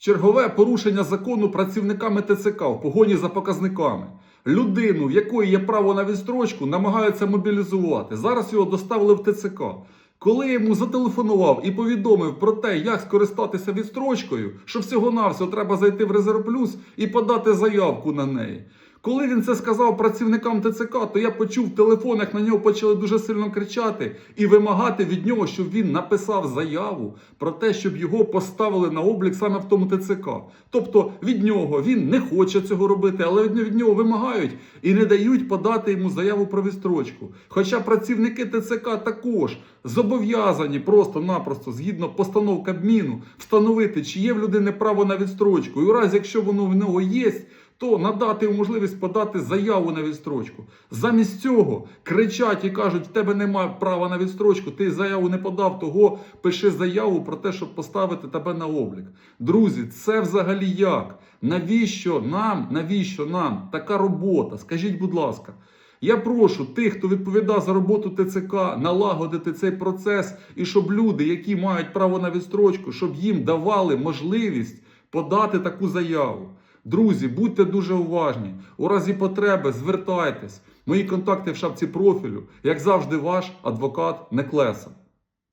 Чергове порушення закону працівниками ТЦК в погоні за показниками. Людину, в якої є право на відстрочку, намагаються мобілізувати. Зараз його доставили в ТЦК. Коли йому зателефонував і повідомив про те, як скористатися відстрочкою, що всього-навсього треба зайти в Резерв Плюс і подати заявку на неї. Коли він це сказав працівникам ТЦК, то я почув в телефонах на нього почали дуже сильно кричати і вимагати від нього, щоб він написав заяву про те, щоб його поставили на облік саме в тому ТЦК. Тобто від нього він не хоче цього робити, але від, нього вимагають і не дають подати йому заяву про відстрочку. Хоча працівники ТЦК також зобов'язані просто-напросто, згідно постанов Кабміну, встановити, чи є в людини право на відстрочку. І у разі, якщо воно в нього є, то надати можливість подати заяву на відстрочку. Замість цього кричать і кажуть, в тебе немає права на відстрочку, ти заяву не подав, того пиши заяву про те, щоб поставити тебе на облік. Друзі, це взагалі як? Навіщо нам, навіщо нам така робота? Скажіть, будь ласка. Я прошу тих, хто відповідає за роботу ТЦК, налагодити цей процес, і щоб люди, які мають право на відстрочку, щоб їм давали можливість подати таку заяву. Друзі, будьте дуже уважні. У разі потреби звертайтесь. Мої контакти в шапці профілю, як завжди, ваш адвокат Неклеса.